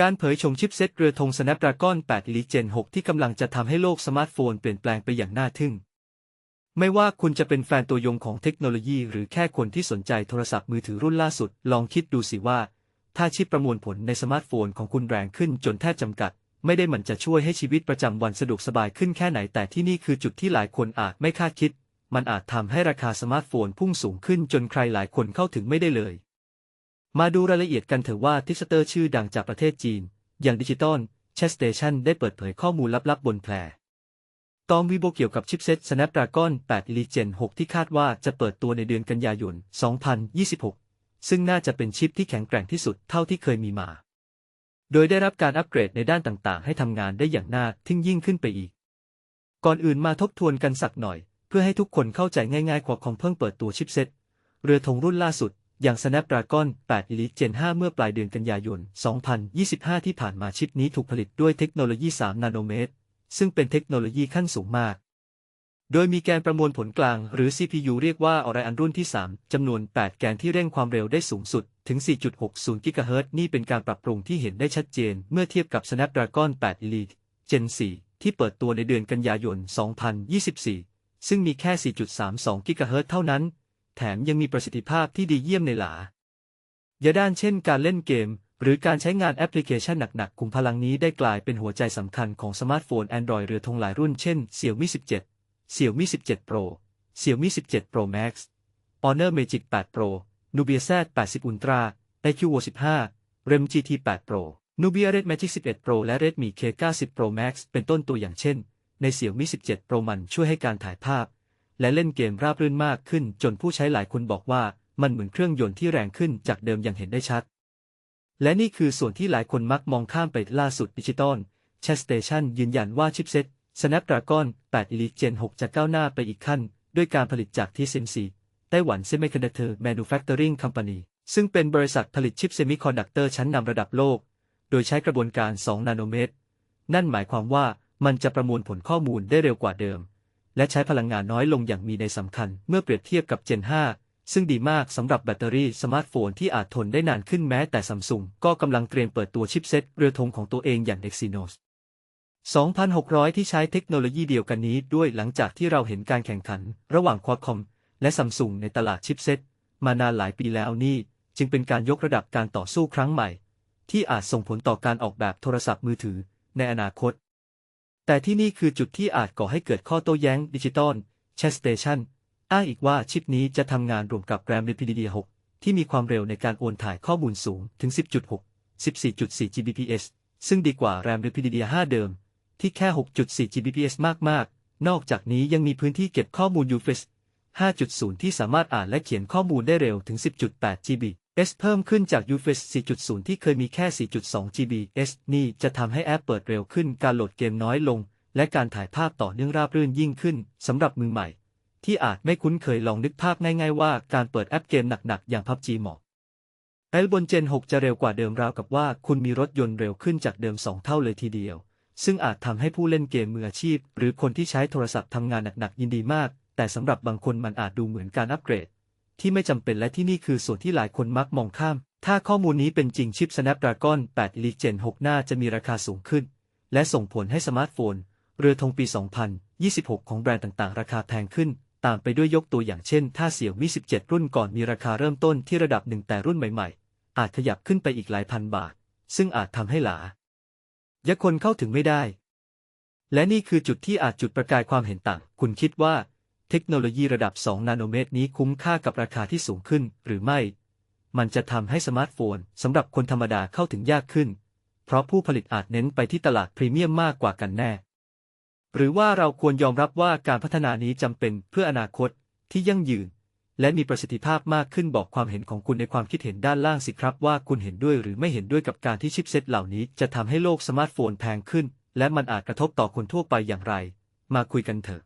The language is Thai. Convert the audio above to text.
การเผยชมชิปเซ็ตเรือธง Snapdragon 8 Elite Gen 6 ที่กำลังจะทำให้โลกสมาร์ทโฟนเปลี่ยนแปลงไปอย่างน่าทึ่ง ไม่ว่าคุณจะเป็นแฟนตัวยงของเทคโนโลยีหรือแค่คนที่สนใจโทรศัพท์มือถือรุ่นล่าสุด ลองคิดดูสิว่า ถ้าชิปประมวลผลในสมาร์ทโฟนของคุณแรงขึ้นจนแทบจำกัด ไม่ได้มันจะช่วยให้ชีวิตประจำวันสะดวกสบายขึ้นแค่ไหนแต่ที่นี่คือจุดที่หลายคนอาจไม่คาดคิด มันอาจทำให้ราคาสมาร์ทโฟนพุ่งสูงขึ้นจนใครหลายคนเข้าถึงไม่ได้เลย มาดูรายละเอียดกันเถอะว่าทิสเตอร์ชื่อดังจากประเทศจีน อย่างดิจิตอลเชสเตชันได้เปิดเผยข้อมูลลับๆบนแพลตอมวีโบเกี่ยวกับชิปเซ็ต Snapdragon 8 l e g e n 6 ที่คาดว่าจะเปิดตัวในเดือนกันยายน 2026 ซึ่งน่าจะเป็นชิปที่แข็งแกร่งที่สุดเท่าที่เคยมีมา โดยได้รับการอัปเกรดในด้านต่างๆ ให้ทำงานได้อย่างน่าทึ่งยิ่งขึ้นไปอีก ก่อนอื่นมาทบทวนกันสักหน่อย เพื่อให้ทุกคนเข้าใจง่ายๆควาคอมเพิ่งเปิดตัวชิปเซ็ตเรือธงรุ่นล่าสุด อย่าง Snapdragon 8 Elite Gen 5 เมื่อปลายเดือนกันยายน 2025 ที่ผ่านมาชิปนี้ถูกผลิตด้วยเทคโนโลยี 3 นาโนเมตร ซึ่งเป็นเทคโนโลยีขั้นสูงมาก โดยมีแกนประมวลผลกลางหรือ CPU เรียกว่า Orion รุ่นที่ 3 จำนวน 8 แกนที่เร่งความเร็วได้สูงสุด ถึง 4.60 GHz นี่เป็นการปรับปรุงที่เห็นได้ชัดเจน เมื่อเทียบกับ Snapdragon 8 Elite Gen 4 ที่เปิดตัวในเดือนกันยายน 2024 ซึ่งมีแค่ 4.32 GHz เท่านั้น แถมยังมีประสิทธิภาพที่ดีเยี่ยมในหลายาด้านเช่นการเล่นเกม หรือการใช้งานแอปพลิเคชันหนักๆคุมพลังนี้ได้กลายเป็นหัวใจสำคัญของสมาร์ทโฟน Android เรือธงหลายรุ่นเช่น Xiaomi 17 Xiaomi 17 Pro Xiaomi 17 Pro Max Honor Magic 8 Pro Nubia Z 80 Ultra iQOO 15 REM GT 8 Pro Nubia Red Magic 11 Pro และ Redmi K 90 Pro Max เป็นต้นตัวอย่างเช่น ใน Xiaomi 17 Pro มันช่วยให้การถ่ายภาพ และเล่นเกมราบรื่นมากขึ้น จนผู้ใช้หลายคนบอกว่ามันเหมือนเครื่องยนต์ที่แรงขึ้นจากเดิมอย่างเห็นได้ชัด และนี่คือส่วนที่หลายคนมักมองข้ามไปล่าสุดดิจิตอล c h a t Station ยืนยันว่าชิปเซ็ต Snapdragon 8 Elite Gen 6 จะก้าวหน้าไปอีกขั้น ด้วยการผลิตจาก TSMC ไต้หวัน Semiconductor Manufacturing Company ซึ่งเป็นบริษัทผลิตชิปเซมิคอนดักเตอร์ชั้นนำระดับโลก โดยใช้กระบวนการ 2 นาโนเมตร นั่นหมายความว่ามันจะประมวลผลข้อมูลได้เร็วกว่าเดิม และใช้พลังงานน้อยลงอย่างมีในสำคัญเมื่อเปรียบเทียบกับ Gen 5ซึ่งดีมากสำหรับแบตเตอรี่สมาร์ทโฟนที่อาจทนได้นานขึ้นแม้แต่ซัมซุงก็กำลังเตรียมเปิดตัวชิปเซ็ตเรือธงของตัวเองอย่าง Exynos 2,600 ที่ใช้เทคโนโลยีเดียวกันนี้ด้วยหลังจากที่เราเห็นการแข่งขัน ระหว่าง Qualcomm และซัมซุงในตลาดชิปเซ็ตมานานหลายปีแล้วนี่ จึงเป็นการยกระดับการต่อสู้ครั้งใหม่ ที่อาจส่งผลต่อการออกแบบโทรศัพท์มือถือในอนาคต แต่ที่นี่คือจุดที่อาจก่อให้เกิดข้อโต้แย้งดิจิตอล c h a t Station อ้างอีกว่าชิปนี้จะทำงานรวมกับแรม NVIDIA 6 ที่มีความเร็วในการโอนถ่ายข้อมูลสูงถึง 10.6 14.4 Gbps ซึ่งดีกว่าแรม NVIDIA 5 เดิม ที่แค่ 6.4 Gbps มาก ๆ นอกจากนี้ยังมีพื้นที่เก็บข้อมูล UFS 5.0 ที่สามารถอ่านและเขียนข้อมูลได้เร็วถึง 10.8 GB S เพิ่มขึ้นจาก UFS 4.0 ที่เคยมีแค่ 4.2 GBs นี่จะทำให้แอปเปิดเร็วขึ้น การโหลดเกมน้อยลง และการถ่ายภาพต่อเนื่องราบรื่นยิ่งขึ้น สำหรับมือใหม่ ที่อาจไม่คุ้นเคยลองนึกภาพง่ายๆว่าการเปิดแอปเกมหนักๆ อย่าง PUBG เหมาะแอลบน Gen 6 จะเร็วกว่าเดิมราวกับว่าคุณมีรถยนต์เร็วขึ้นจากเดิม 2 เท่าเลยทีเดียว ซึ่งอาจทำให้ผู้เล่นเกมมืออาชีพ หรือคนที่ใช้โทรศัพท์ทำงานหนักๆยินดีมาก แต่สำหรับบางคนมันอาจดูเหมือนการอัปเกรด ที่ไม่จำเป็นและที่นี่คือส่วนที่หลายคนมักมองข้าม ถ้าข้อมูลนี้เป็นจริงชิป Snapdragon 8 Elite Gen 6 น่าจะมีราคาสูงขึ้น และส่งผลให้สมาร์ทโฟน เรือธงปี 2026 ของแบรนด์ต่างๆ ราคาแพงขึ้น ตามไปด้วยยกตัวอย่างเช่น ถ้าเสี่ยวมี 17 รุ่นก่อนมีราคาเริ่มต้นที่ระดับหนึ่งแต่รุ่นใหม่ๆ อาจขยับขึ้นไปอีกหลายพันบาท ซึ่งอาจทำให้หลายะคนเข้าถึงไม่ได้ และนี่คือจุดที่อาจจุดประกายความเห็นต่าง คุณคิดว่า เทคโนโลยีระดับ 2 นาโนเมตรนี้คุ้มค่ากับราคาที่สูงขึ้นหรือไม่ มันจะทำให้สมาร์ทโฟนสำหรับคนธรรมดาเข้าถึงยากขึ้น เพราะผู้ผลิตอาจเน้นไปที่ตลาดพรีเมียมมากกว่ากันแน่ หรือว่าเราควรยอมรับว่าการพัฒนานี้จำเป็นเพื่ออนาคตที่ยั่งยืน และมีประสิทธิภาพมากขึ้นบอกความเห็นของคุณในความคิดเห็นด้านล่างสิครับ ว่าคุณเห็นด้วยหรือไม่เห็นด้วยกับการที่ชิปเซตเหล่านี้จะทำให้โลกสมาร์ทโฟนแพงขึ้น และมันอาจกระทบต่อคนทั่วไปอย่างไร มาคุยกันเถอะ